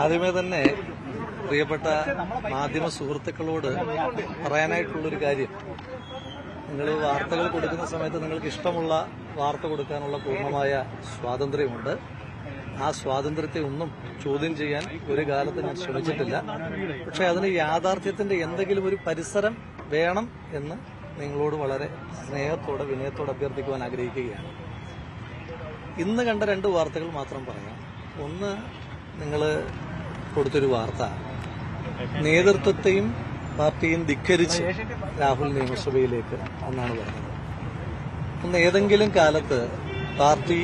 ആദ്യമേ തന്നെ പ്രിയപ്പെട്ട മാധ്യമ സുഹൃത്തുക്കളോട് പറയാനായിട്ടുള്ളൊരു കാര്യം. നിങ്ങൾ വാർത്തകൾ കൊടുക്കുന്ന സമയത്ത് നിങ്ങൾക്ക് ഇഷ്ടമുള്ള വാർത്ത കൊടുക്കാനുള്ള പൂർണമായ സ്വാതന്ത്ര്യമുണ്ട്. ആ സ്വാതന്ത്ര്യത്തെ ഒന്നും ചോദ്യം ചെയ്യാൻ ഒരു കാലത്ത് ഞാൻ ശ്രമിച്ചിട്ടില്ല. പക്ഷെ അതിന് യാഥാർത്ഥ്യത്തിന്റെ എന്തെങ്കിലും ഒരു പരിസരം വേണം എന്ന് നിങ്ങളോട് വളരെ സ്നേഹത്തോടെ വിനയത്തോടെ അഭ്യർത്ഥിക്കുവാൻ ആഗ്രഹിക്കുകയാണ്. ഇന്ന് കണ്ട രണ്ട് വാർത്തകൾ മാത്രം പറയാം. ഒന്ന് നിങ്ങൾ കൊടുത്തൊരു വാർത്ത. നേതൃത്വത്തെയും പാർട്ടിയും ധിക്കരിച്ച് രാഹുൽ നിയമസഭയിലേക്ക് എന്നാണ് പറഞ്ഞത്. ഒന്ന് ഏതെങ്കിലും കാലത്ത് പാർട്ടി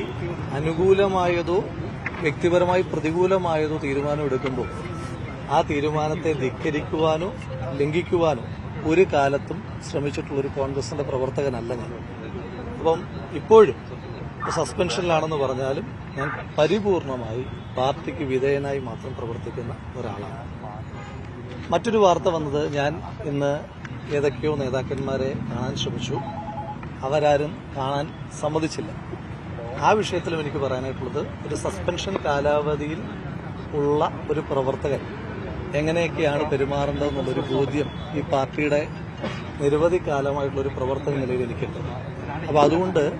അനുകൂലമായതോ വ്യക്തിപരമായി പ്രതികൂലമായതോ തീരുമാനം എടുക്കുമ്പോൾ ആ തീരുമാനത്തെ ധിക്കരിക്കുവാനോ ലംഘിക്കുവാനോ ഒരു കാലത്തും ശ്രമിച്ചിട്ടുള്ള ഒരു കോൺഗ്രസിന്റെ പ്രവർത്തകനല്ല ഞാൻ. അപ്പം ഇപ്പോഴും സസ്പെൻഷനിലാണെന്ന് പറഞ്ഞാലും ഞാൻ പരിപൂർണമായി പാർട്ടിക്ക് വിധേയനായി മാത്രം പ്രവർത്തിക്കുന്ന ഒരാളാണ്. മറ്റൊരു വാർത്ത വന്നത് ഞാൻ ഇന്ന് ഏതൊക്കെയോ നേതാക്കന്മാരെ കാണാൻ ശ്രമിച്ചു. അവരാരും കാണാൻ സമ്മതിച്ചില്ല. ആ വിഷയത്തിലും എനിക്ക് പറയാനായിട്ടുള്ളത് ഒരു സസ്പെൻഷൻ കാലാവധിയിൽ ഉള്ള ഒരു പ്രവർത്തകൻ എങ്ങനെയൊക്കെയാണ് പെരുമാറേണ്ടതെന്നുള്ളൊരു ബോധ്യം ഈ പാർട്ടിയുടെ നിരവധി കാലമായിട്ടുള്ള ഒരു പ്രവർത്തക നിലയിൽ എനിക്കുണ്ട്. അപ്പോൾ അതുകൊണ്ട്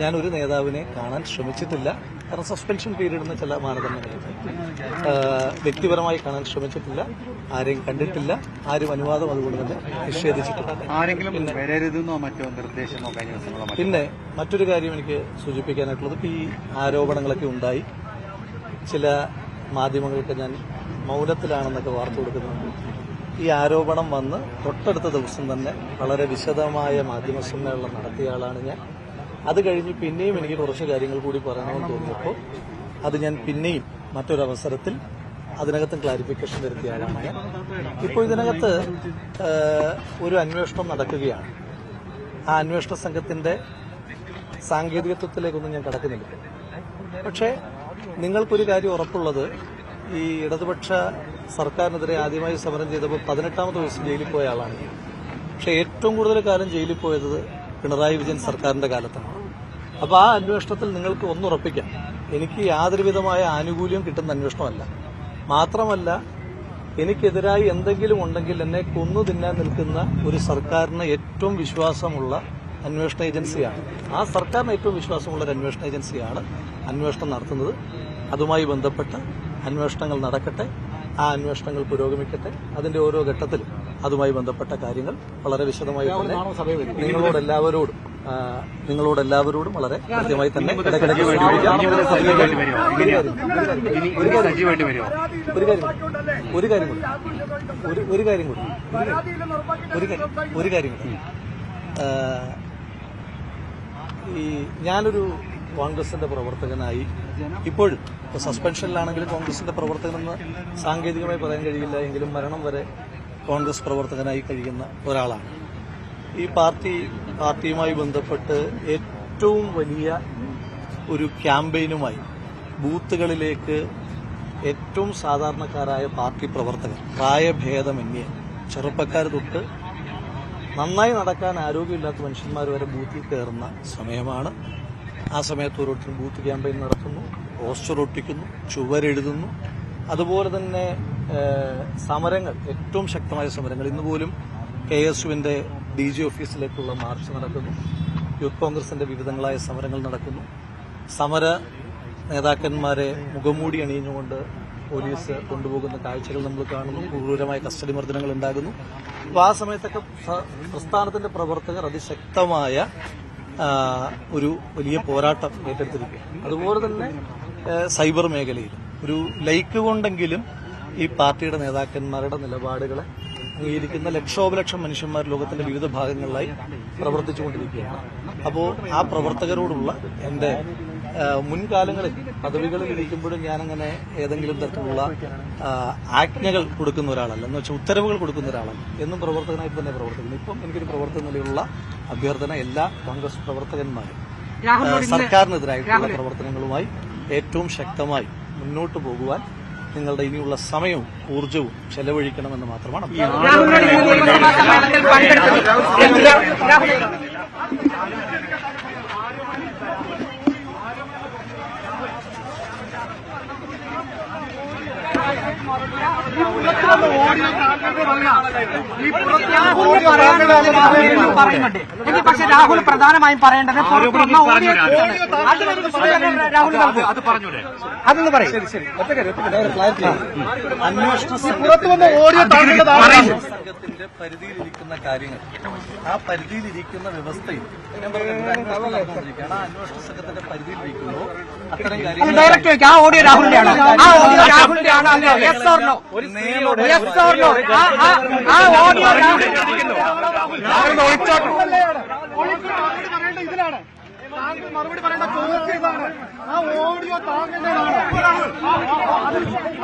ഞാൻ ഒരു നേതാവിനെ കാണാൻ ശ്രമിച്ചിട്ടില്ല. കാരണം സസ്പെൻഷൻ പീരീഡ് ചില മാനദണ്ഡങ്ങളുണ്ട് വ്യക്തിപരമായി കാണാൻ ശ്രമിച്ചിട്ടില്ല. ആരെയും കണ്ടിട്ടില്ല. ആരും അനുവാദം അതുകൊണ്ട് തന്നെ നിഷേധിച്ചിട്ടില്ല. പിന്നെ മറ്റൊരു കാര്യം എനിക്ക് സൂചിപ്പിക്കാനായിട്ടുള്ളത് ഈ ആരോപണങ്ങളൊക്കെ ഉണ്ടായി. ചില മാധ്യമങ്ങൾക്ക് ഞാൻ മൗനത്തിലാണെന്നൊക്കെ വാർത്ത കൊടുക്കുന്നുണ്ട്. ഈ ആരോപണം വന്ന് തൊട്ടടുത്ത ദിവസം തന്നെ വളരെ വിശദമായ മാധ്യമ സമ്മേളനം നടത്തിയ ആളാണ് ഞാൻ. അത് കഴിഞ്ഞ് പിന്നെയും എനിക്ക് കുറച്ച് കാര്യങ്ങൾ കൂടി പറയണമെന്ന് തോന്നിയപ്പോൾ അത് ഞാൻ പിന്നെയും മറ്റൊരവസരത്തിൽ അതിനകത്തും ക്ലാരിഫിക്കേഷൻ വരുത്തിയ ആളാണ് ഇപ്പോൾ ഇതിനകത്ത് ഒരു അന്വേഷണം നടക്കുകയാണ്. ആ അന്വേഷണ സംഘത്തിന്റെ സാങ്കേതികത്വത്തിലേക്കൊന്നും ഞാൻ കടക്കുന്നില്ല. പക്ഷേ നിങ്ങൾക്കൊരു കാര്യം ഉറപ്പുള്ളത് ഈ ഇടതുപക്ഷ സർക്കാരിനെതിരെ ആദ്യമായി സമരം ചെയ്തപ്പോൾ പതിനെട്ടാമത്തെ ദിവസം ജയിലിൽ പോയ ആളാണ്. പക്ഷേ ഏറ്റവും കൂടുതൽ കാലം ജയിലിൽ പോയത് പിണറായി വിജയൻ സർക്കാരിന്റെ കാലത്താണ്. അപ്പോൾ ആ അന്വേഷണത്തിൽ നിങ്ങൾക്ക് ഒന്നുറപ്പിക്കാം. എനിക്ക് യാതൊരുവിധമായ ആനുകൂല്യം കിട്ടുന്ന അന്വേഷണമല്ല. മാത്രമല്ല എനിക്കെതിരായി എന്തെങ്കിലും ഉണ്ടെങ്കിൽ എന്നെ കൊന്നു തിന്നാൻ നിൽക്കുന്ന ഒരു സർക്കാരിന് ഏറ്റവും വിശ്വാസമുള്ള അന്വേഷണ ഏജൻസിയാണ്. ആ സർക്കാരിന് ഏറ്റവും വിശ്വാസമുള്ള ഒരു അന്വേഷണ ഏജൻസിയാണ് അന്വേഷണം നടത്തുന്നത്. അതുമായി ബന്ധപ്പെട്ട് അന്വേഷണങ്ങൾ നടക്കട്ടെ. ആ അന്വേഷണങ്ങൾ പുരോഗമിക്കട്ടെ. അതിന്റെ ഓരോ ഘട്ടത്തിലും അതുമായി ബന്ധപ്പെട്ട കാര്യങ്ങൾ വളരെ വിശദമായി തന്നെ നിങ്ങളോട് എല്ലാവരോടും നിങ്ങളോട് എല്ലാവരോടും വളരെ കൃത്യമായി തന്നെ ഇടയ്ക്കിടയ്ക്ക് വേണ്ടി ഒരു കാര്യം. ഒരു കാര്യം കൂടി ഒരു കാര്യം കൂടി ഒരു കാര്യം കൂടി. ഈ ഞാനൊരു കോൺഗ്രസിന്റെ പ്രവർത്തകനായി. ഇപ്പോഴും ഇപ്പൊ സസ്പെൻഷനിലാണെങ്കിലും കോൺഗ്രസിന്റെ പ്രവർത്തകനെന്ന് സാങ്കേതികമായി പറയാൻ കഴിയില്ല. എങ്കിലും മരണം വരെ കോൺഗ്രസ് പ്രവർത്തകനായി കഴിയുന്ന ഒരാളാണ്. ഈ പാർട്ടി പാർട്ടിയുമായി ബന്ധപ്പെട്ട് ഏറ്റവും വലിയ ഒരു ക്യാമ്പയിനുമായി ബൂത്തുകളിലേക്ക് ഏറ്റവും സാധാരണക്കാരായ പാർട്ടി പ്രവർത്തകർ പ്രായഭേദമന്യേ ചെറുപ്പക്കാർ തൊട്ട് നന്നായി നടക്കാൻ ആരോഗ്യമില്ലാത്ത മനുഷ്യന്മാർ വരെ ബൂത്തിൽ കയറുന്ന സമയമാണ്. ആ സമയത്ത് ഓരോരുത്തരും ബൂത്ത് ക്യാമ്പയിൻ നടത്തുന്നു പോസ്റ്റർ ഒട്ടിക്കുന്നു ചുവരെഴുതുന്നു. അതുപോലെ തന്നെ സമരങ്ങൾ ഏറ്റവും ശക്തമായ സമരങ്ങൾ. ഇന്ന് പോലും കെ എസ് യുവിന്റെ ഡി ജി ഓഫീസിലേക്കുള്ള മാർച്ച് നടക്കുന്നു. യൂത്ത് കോൺഗ്രസിന്റെ വിവിധങ്ങളായ സമരങ്ങൾ നടക്കുന്നു. സമര നേതാക്കന്മാരെ മുഖംമൂടി അണിഞ്ഞുകൊണ്ട് പോലീസ് കൊണ്ടുപോകുന്ന കാഴ്ചകൾ നമ്മൾ കാണുന്നു. ക്രൂരമായ കസ്റ്റഡി മർദ്ദനങ്ങൾ ഉണ്ടാകുന്നു. അപ്പോൾ ആ സമയത്തൊക്കെ പ്രസ്ഥാനത്തിന്റെ പ്രവർത്തകർ അതിശക്തമായ ഒരു വലിയ പോരാട്ടം ഏറ്റെടുത്തിരിക്കുക അതുപോലെ തന്നെ സൈബർ മേഖലയിൽ ഒരു ലൈക്ക് കൊണ്ടെങ്കിലും ഈ പാർട്ടിയുടെ നേതാക്കന്മാരുടെ നിലപാടുകളെ അംഗീകരിക്കുന്ന ലക്ഷോപലക്ഷം മനുഷ്യന്മാർ ലോകത്തിന്റെ വിവിധ ഭാഗങ്ങളിലായി പ്രവർത്തിച്ചുകൊണ്ടിരിക്കുകയാണ്. അപ്പോൾ ആ പ്രവർത്തകരോടുള്ള എന്റെ മുൻകാലങ്ങളിൽ പദവികളിൽ ഇരിക്കുമ്പോഴും ഞാനങ്ങനെ ഏതെങ്കിലും തരത്തിലുള്ള ആജ്ഞകൾ കൊടുക്കുന്ന ഒരാളല്ല. എന്ന് വെച്ചാൽ ഉത്തരവുകൾ കൊടുക്കുന്ന ഒരാളല്ല. എന്നും പ്രവർത്തകനായി തന്നെ പ്രവർത്തിക്കുന്നു. ഇപ്പം എനിക്കൊരു പ്രവർത്തക നിലയിലുള്ള അഭ്യർത്ഥന എല്ലാ കോൺഗ്രസ് പ്രവർത്തകന്മാരും സർക്കാരിനെതിരായിട്ടുള്ള പ്രവർത്തനങ്ങളുമായി ഏറ്റവും ശക്തമായി മുന്നോട്ട് പോകുവാൻ നിങ്ങളുടെ ഇനിയുള്ള സമയവും ഊർജവും ചെലവഴിക്കണമെന്ന് മാത്രമാണ് അഭ്യർത്ഥന. രാഹുലിനോട് ഈ നിയമസഭാ സമ്മേളനത്തിൽ പങ്കെടുത്തു രാഹുൽ രാഹുൽ പറയാനുള്ളത് രാഹുൽ പക്ഷെ രാഹുൽ പ്രധാനമായും പറയേണ്ടത് പുറത്ത് വന്ന ഓഡിയോ രാഹുൽ സംഘത്തിന്റെ പരിധിയിലിരിക്കുന്ന കാര്യങ്ങൾ ആ പരിധിയിലിരിക്കുന്ന വ്യവസ്ഥയിൽ ആ അന്വേഷണ സംഘത്തിന്റെ പരിധിയിലിരിക്കുമ്പോൾ അത്തരം കാര്യങ്ങൾ ഡയറക്റ്റ് ആ ഓഡിയോ രാഹുലിന്റെ ആണ് ആ ഓഡിയോ രാഹുലിന്റെ ആണ് yes or no yes or no ആ ഓഡിയോ ഇതിലാണ് താങ്കൾ മറുപടി പറയേണ്ട ചോദ്യം ഇതാണ് ആ ഓഡിയോ താങ്കളുടേതാണ്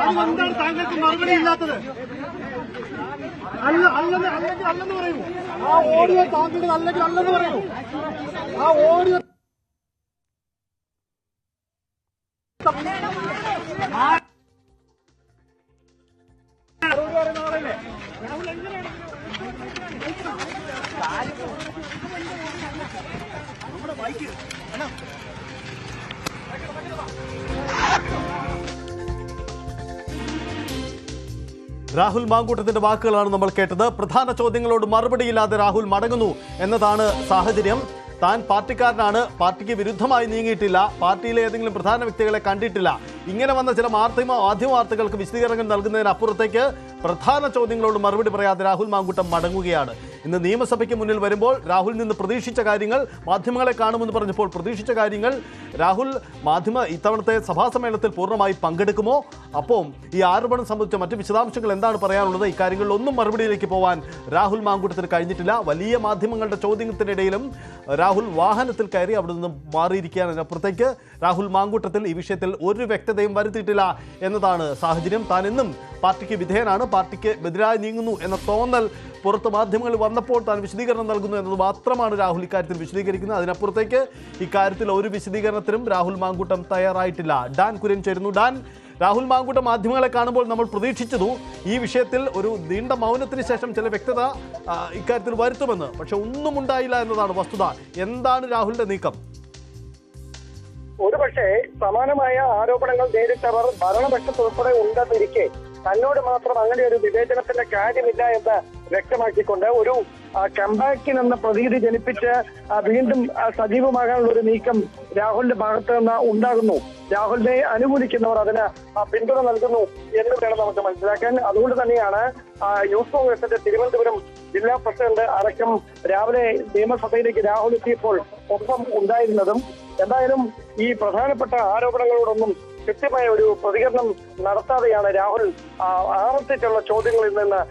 അതുകൊണ്ടാണ് താങ്കൾക്ക് മറുപടി ഇല്ലാത്തത് അല്ല അല്ലെന്ന് അല്ലെങ്കിൽ അല്ലെന്ന് പറയൂ ആ ഓഡിയോ താങ്കളുടെ അല്ലെങ്കിൽ അല്ലെന്ന് പറയൂ ആ ഓഡിയോ രാഹുൽ മാങ്കൂട്ടത്തിന്റെ വാക്കുകളാണ് നമ്മൾ കേട്ടത്. പ്രധാന ചോദ്യങ്ങളോട് മറുപടിയില്ലാതെ രാഹുൽ മടങ്ങുന്നു എന്നതാണ് സാഹചര്യം. താൻ പാർട്ടിക്കാരനാണ് പാർട്ടിക്ക് വിരുദ്ധമായി നീങ്ങിയിട്ടില്ല പാർട്ടിയിലെ ഏതെങ്കിലും പ്രധാന വ്യക്തികളെ കണ്ടിട്ടില്ല. ഇങ്ങനെ വന്ന ചില മാധ്യമ മാധ്യമ വാർത്തകൾക്ക് വിശദീകരണം നൽകുന്നതിനപ്പുറത്തേക്ക് പ്രധാന ചോദ്യങ്ങളോട് മറുപടി പറയാതെ രാഹുൽ മാങ്കൂട്ടം മടങ്ങുകയാണ്. ഇന്ന് നിയമസഭയ്ക്ക് മുന്നിൽ വരുമ്പോൾ രാഹുൽ നിന്ന് പ്രതീക്ഷിച്ച കാര്യങ്ങൾ മാധ്യമങ്ങളെ കാണുമെന്ന് പറഞ്ഞപ്പോൾ പ്രതീക്ഷിച്ച കാര്യങ്ങൾ രാഹുൽ മാധ്യമ ഇത്തവണത്തെ സഭാ സമ്മേളനത്തിൽ പൂർണമായി പങ്കെടുക്കുമോ? അപ്പോൾ ഈ ആരോപണം സംബന്ധിച്ച മറ്റ് വിശദാംശങ്ങൾ എന്താണ് പറയാനുള്ളത്? ഇക്കാര്യങ്ങളിൽ ഒന്നും മറുപടിയിലേക്ക് പോകാൻ രാഹുൽ മാങ്കൂട്ടത്തിന് കഴിഞ്ഞിട്ടില്ല. വലിയ മാധ്യമങ്ങളുടെ ചോദ്യത്തിനിടയിലും രാഹുൽ വാഹനത്തിൽ കയറി അവിടെ നിന്ന് മാറിയിരിക്കുകയാണ്. അതിനപ്പുറത്തേക്ക് രാഹുൽ മാങ്കൂട്ടത്തിൽ ഈ വിഷയത്തിൽ ഒരു വ്യക്തതയും വരുത്തിയിട്ടില്ല എന്നതാണ് സാഹചര്യം. താൻ എന്നും പാർട്ടിക്ക് വിധേയനാണ്. പാർട്ടിക്ക് എതിരായി നീങ്ങുന്നു എന്ന തോന്നൽ പുറത്ത് മാധ്യമങ്ങളിൽ വന്നപ്പോൾ താൻ വിശദീകരണം നൽകുന്നു എന്നത് മാത്രമാണ് രാഹുൽ ഇക്കാര്യത്തിൽ വിശദീകരിക്കുന്നത്. അതിനപ്പുറത്തേക്ക് ഇക്കാര്യത്തിൽ ഒരു വിശദീകരണത്തിനും രാഹുൽ മാങ്കൂട്ടം തയ്യാറായിട്ടില്ല. ഡാൻ കുര്യൻ ചേരുന്നു. ഡാൻ രാഹുൽ മാങ്കൂട്ടം മാധ്യമങ്ങളെ കാണുമ്പോൾ നമ്മൾ പ്രതീക്ഷിച്ചതു. ഈ വിഷയത്തിൽ ഒരു നീണ്ട മൗനത്തിന് ശേഷം ചില വ്യക്തത ഇക്കാര്യത്തിൽ വരുത്തുമെന്ന്. പക്ഷെ ഒന്നും ഉണ്ടായില്ല എന്നതാണ് വസ്തുത. എന്താണ് രാഹുലിന്റെ നീക്കം? ഒരുപക്ഷെ സമാനമായ ആരോപണങ്ങൾ നേരിട്ടവർ ഭരണപക്ഷത്തുൾപ്പെടെ ഉണ്ടെന്നിരിക്കെ തന്നോട് മാത്രം അങ്ങനെ ഒരു വിവേചനത്തിന്റെ കാര്യമില്ല എന്ന് വ്യക്തമാക്കിക്കൊണ്ട് ഒരു കമ്പാക്കിൻ എന്ന പ്രതീതി ജനിപ്പിച്ച് വീണ്ടും സജീവമാകാനുള്ള ഒരു നീക്കം രാഹുലിന്റെ ഭാഗത്ത് നിന്ന് ഉണ്ടാകുന്നു. രാഹുലിനെ അനുകൂലിക്കുന്നവർ അതിന് പിന്തുണ നൽകുന്നു എന്ന് വേണം നമുക്ക് മനസ്സിലാക്കാൻ. അതുകൊണ്ട് തന്നെയാണ് യൂത്ത് കോൺഗ്രസിന്റെ തിരുവനന്തപുരം ജില്ലാ പ്രസിഡന്റ് അടക്കം രാവിലെ നിയമസഭയിലേക്ക് രാഹുൽ എത്തിയപ്പോൾ ഒപ്പം ഉണ്ടായിരുന്നതും. എന്തായാലും ഈ പ്രധാനപ്പെട്ട ആരോപണങ്ങളോടൊന്നും കൃത്യമായ ഒരു പ്രതികരണം നടത്താതെയാണ് രാഹുൽ ആവർത്തിച്ചുള്ള ചോദ്യങ്ങളിൽ നിന്ന്